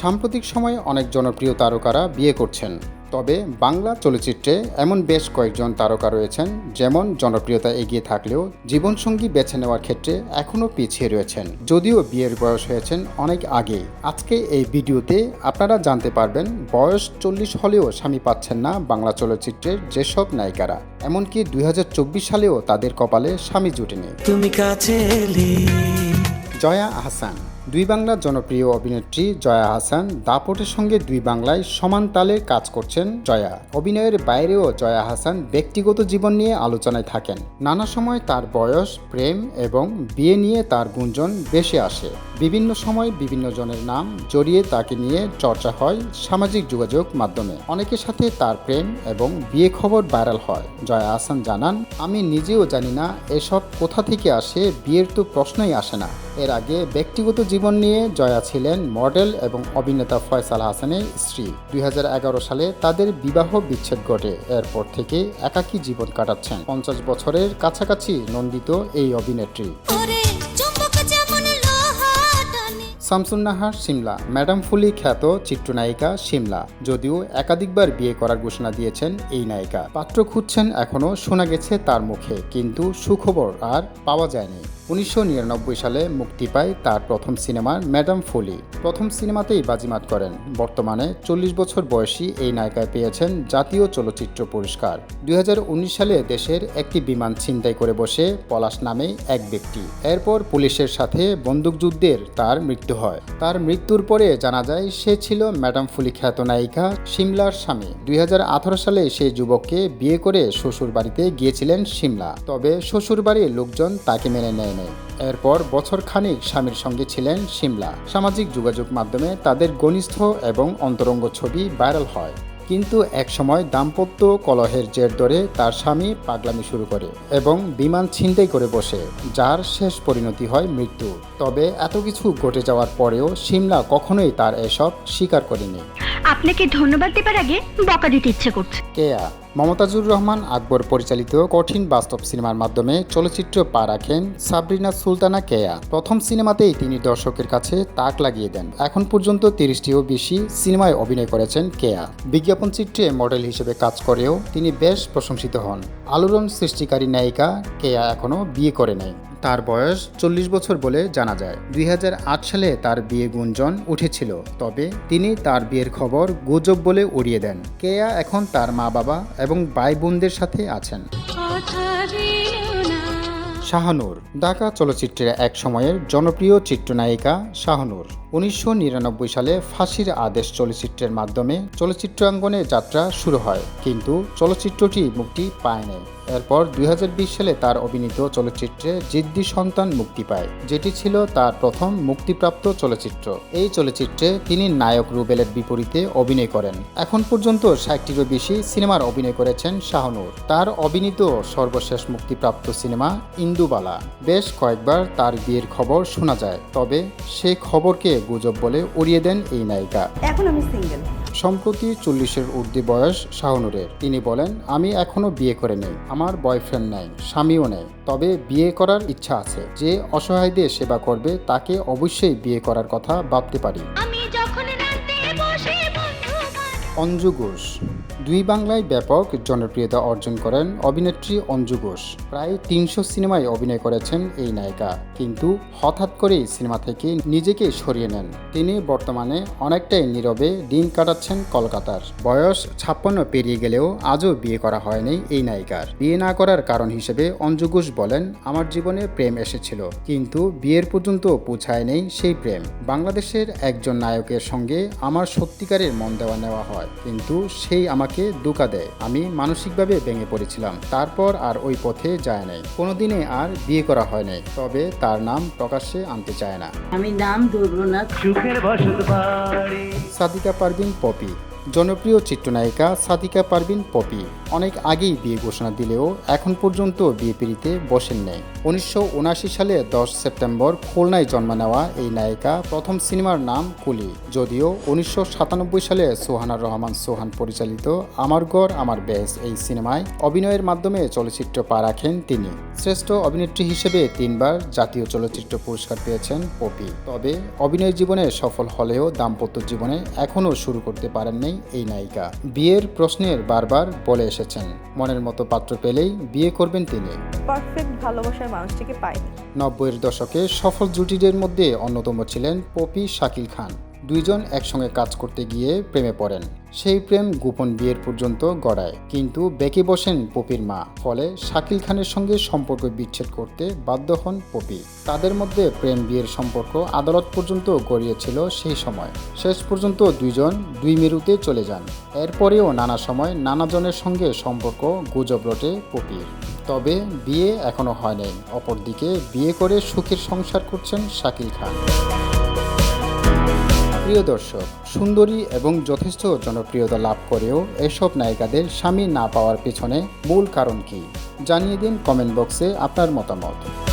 সাম্প্রতিক সময়ে অনেক জনপ্রিয় তারকারা বিয়ে করছেন। তবে বাংলা চলচ্চিত্রে এমন বেশ কয়েকজন তারকা রয়েছেন যেমন জনপ্রিয়তা এগিয়ে থাকলেও জীবনসঙ্গী বেছে নেওয়ার ক্ষেত্রে এখনও পিছিয়ে রয়েছেন। যদিও বিয়ের বয়স হয়েছেন অনেক আগে আজকে এই ভিডিওতে আপনারা জানতে পারবেন বয়স চল্লিশ হলেও স্বামী পাচ্ছেন না বাংলা চলচ্চিত্রের যেসব নায়িকারা। এমনকি দুই হাজার চব্বিশ সালেও তাদের কপালে স্বামী জুটেনি। তুমি কাছে জয়া আহসান। দুই বাংলার জনপ্রিয় অভিনেত্রী জয়া হাসান দাপটের সঙ্গে দুই বাংলায় সমান তালে কাজ করছেন জয়া। অভিনয়ের বাইরেও জয়া হাসান ব্যক্তিগত জীবন নিয়ে আলোচনায় থাকেন। নানা সময় তার বয়স, প্রেম এবং বিয়ে নিয়ে তার গুঞ্জন বেশি আসে। বিভিন্ন সময় বিভিন্ন জনের নাম জড়িয়ে তাকে নিয়ে চর্চা হয় সামাজিক যোগাযোগ মাধ্যমে। অনেকের সাথে তার প্রেম এবং বিয়ে খবর ভাইরাল হয়। জয়া হাসান জানান, আমি নিজেও জানি না এসব কোথা থেকে আসে, বিয়ের তো প্রশ্নই আসে না। এর আগে ব্যক্তিগত জীবন নিয়ে জয়া ছিলেন মডেল এবং অভিনেতা ফয়সাল হাসানের স্ত্রী। দুই হাজার এগারো সালে তাদের বিবাহ বিচ্ছেদ ঘটে। এরপর থেকে একাকী জীবন কাটাচ্ছেন। পঞ্চাশ বছরের কাছাকাছি নন্দিত এই অভিনেত্রী। টানে। শামসুন্নাহার সিমলা। ম্যাডাম ফুলি খ্যাত চিত্রনায়িকা সিমলা। যদিও একাধিকবার বিয়ে করার ঘোষণা দিয়েছেন এই নায়িকা। পাত্র খুঁজছেন এখনও শোনা গেছে তার মুখে। কিন্তু সুখবর আর পাওয়া যায়নি। উনিশশো নিরানব্বই সালে মুক্তি পায় তার প্রথম সিনেমা ম্যাডাম ফুলি। প্রথম সিনেমাতেই বাজিমাত করেন। বর্তমানে চল্লিশ বছর বয়সী এই নায়িকায় পেয়েছেন জাতীয় চলচ্চিত্র পুরস্কার। দুই হাজার উনিশ সালে দেশের একটি বিমান ছিনতাই করে বসে পলাশ নামে এক ব্যক্তি। এরপর পুলিশের সাথে বন্দুকযুদ্ধের তার মৃত্যু হয়। তার মৃত্যুর পরে জানা যায়, সে ছিল ম্যাডাম ফুলি খ্যাত নায়িকা সিমলার স্বামী। দুই হাজার আঠারো সালে সেই যুবককে বিয়ে করে শ্বশুর বাড়িতে গিয়েছিলেন সিমলা তবে শ্বশুর বাড়ির লোকজন তাকে মেনে নেয় নাই। এরপর বছর খানিক স্বামীর সঙ্গে ছিলেন সিমলা। সামাজিক যোগাযোগ মাধ্যমে তাদের ঘনিষ্ঠ এবং অন্তরঙ্গ ছবি ভাইরাল হয়। কিন্তু একসময় দাম্পত্য কলহের জের ধরে তার স্বামী পাগলামি শুরু করে এবং বিমান ছিনতাই করে বসে যার শেষ পরিণতি হয় মৃত্যু। তবে এত কিছু ঘটে যাওয়ার পরেও সিমলা কখনোই তার এসব স্বীকার করেনি। আপনাকে ধন্যবাদ দেবার আগে বকা দিতে ইচ্ছে করছে। কেয়া মমতাজুর রহমান আকবর পরিচালিত কঠিন বাস্তব সিনেমার মাধ্যমে চলচ্চিত্র পা রাখেন সাবরিনা সুলতানা কেয়া। প্রথম সিনেমাতেই তিনি দর্শকের কাছে তাক লাগিয়ে দেন। এখন পর্যন্ত তিরিশটিও বেশি সিনেমায় অভিনয় করেছেন কেয়া। বিজ্ঞাপন চিত্রে মডেল হিসেবে কাজ করেও তিনি বেশ প্রশংসিত হন। আলোড়ন সৃষ্টিকারী নায়িকা কেয়া এখনও বিয়ে করে নেয় তার বয়স চল্লিশ বছর বলে জানা যায়। দুই হাজার আট সালে তার বিয়ে গুঞ্জন উঠেছিল, তবে তিনি তার বিয়ের খবর গুজব বলে উড়িয়ে দেন। কেয়া এখন তার মা বাবা এবং ভাই বোনদের সাথে আছেন। শাহনুর, ঢাকা চলচ্চিত্রের এক সময়ের জনপ্রিয় চিত্রনায়িকা শাহনূর। উনিশশো নিরানব্বই সালে ফাঁসির আদেশ চলচ্চিত্রের মাধ্যমে চলচ্চিত্রাঙ্গনে যাত্রা শুরু হয়, কিন্তু চলচ্চিত্রটি মুক্তি পায়নি এরপর দুই হাজার বিশ সালে তার অভিনীত চলচ্চিত্রে জিদ্দি সন্তান মুক্তি পায়, যেটি ছিল তার প্রথম মুক্তিপ্রাপ্ত চলচ্চিত্র। এই চলচ্চিত্রে তিনি নায়ক রুবেলের বিপরীতে অভিনয় করেন। এখন পর্যন্ত ষাটটিরও বেশি সিনেমার অভিনয় করেছেন শাহনূর। তার অভিনীত সর্বশেষ মুক্তিপ্রাপ্ত সিনেমা ইন্দুবালা। বেশ কয়েকবার তার বিয়ের খবর শোনা যায়, তবে সে খবরকে গুজব বলে উড়িয়ে দেন এই নায়িকা। এখন আমি সিঙ্গেল সম্প্রতি চল্লিশের ঊর্ধ্বে বয়স শাহনুরের। তিনি বলেন আমি এখনও বিয়ে করে নেই। আমার বয়ফ্রেন্ড নাই স্বামীও নেই। তবে বিয়ে করার ইচ্ছা আছে। যে অসহায়দের সেবা করবে তাকে অবশ্যই বিয়ে করার কথা ভাবতে পারি। অঞ্জু ঘোষ। দুই বাংলায় ব্যাপক জনপ্রিয়তা অর্জন করেন অভিনেত্রী অঞ্জু ঘোষ। প্রায় তিনশো সিনেমায় অভিনয় করেছেন এই নায়িকা। কিন্তু হঠাৎ করেই সিনেমা থেকে নিজেকে সরিয়ে নেন। তিনি বর্তমানে অনেকটাই নীরবে দিন কাটাচ্ছেন কলকাতার। বয়স ছাপ্পান্ন পেরিয়ে গেলেও আজও বিয়ে করা হয়নি এই নায়িকার। বিয়ে না করার কারণ হিসেবে অঞ্জু ঘোষ বলেন, আমার জীবনে প্রেম এসেছিল। কিন্তু বিয়ের পর্যন্ত পৌঁছায় নেই সেই প্রেম। বাংলাদেশের একজন নায়কের সঙ্গে আমার সত্যিকারের মন দেওয়া নেওয়া হয়। কিন্তু সেই আমাকে দুকা দেয়। আমি মানসিকভাবে ভেঙে পড়েছিলাম। তারপর আর ওই পথে যায় নাই। কোনোদিনে আর বিয়ে করা হয় নাই। তবে তার নাম প্রকাশ্যে আনতে চায় না। আমি নাম ধরবো না। সুখের বসত বাড়ি। সাদিকা পারভিন পপি। জনপ্রিয় চিত্রনায়িকা সাদিকা পারভিন পপি অনেক আগেই বিয়ে ঘোষণা দিলেও এখন পর্যন্ত বিয়ে পিড়িতে বসেন নেই। উনিশশো উনআশি সালে দশ সেপ্টেম্বর খুলনায় জন্ম নেওয়া এই নায়িকা প্রথম সিনেমার নাম কুলি। যদিও উনিশশো সাতানব্বই সালে সোহানার রহমান সোহান পরিচালিত আমার গড় আমার বেশ এই সিনেমায় অভিনয়ের মাধ্যমে চলচ্চিত্র পা রাখেন তিনি। শ্রেষ্ঠ অভিনেত্রী হিসেবে তিনবার জাতীয় চলচ্চিত্র পুরস্কার পেয়েছেন পপি। তবে অভিনয় জীবনে সফল হলেও দাম্পত্য জীবনে এখনও শুরু করতে পারেননি এই নায়িকা। বিয়ের প্রশ্নের বারবার বলে এসেছেন। মনের মতো পাত্র পেলেই বিয়ে করবেন তিনি। পারফেক্ট ভালোবাসার মানুষটিকে পায়নি। নব্বইয়ের দশকে সফল জুটিদের মধ্যে অন্যতম ছিলেন পপি শাকিল খান। দুইজন একসঙ্গে কাজ করতে গিয়ে প্রেমে পড়েন। সেই প্রেম গোপন বিয়ের পর্যন্ত গড়ায়। কিন্তু বেঁকে বসেন পপির মা, ফলে শাকিল খানের সঙ্গে সম্পর্ক বিচ্ছেদ করতে বাধ্য হন পপি। তাদের মধ্যে প্রেম বিয়ের সম্পর্ক আদালত পর্যন্ত গড়িয়েছিল সেই সময়। শেষ পর্যন্ত দুইজন দুই মেরুতে চলে যান। এরপরেও নানা সময় নানাজনের সঙ্গে সম্পর্ক গুজব রটে পপির। তবে বিয়ে এখনও হয়নি অপরদিকে বিয়ে করে সুখের সংসার করছেন শাকিল খান। প্রিয় দর্শক, সুন্দরী এবং যথেষ্ট জনপ্রিয়তা লাভ করেও এসব নায়িকাদের স্বামী না পাওয়ার পিছনে মূল কারণ কি? জানিয়ে দিন কমেন্ট বক্সে আপনার মতামত।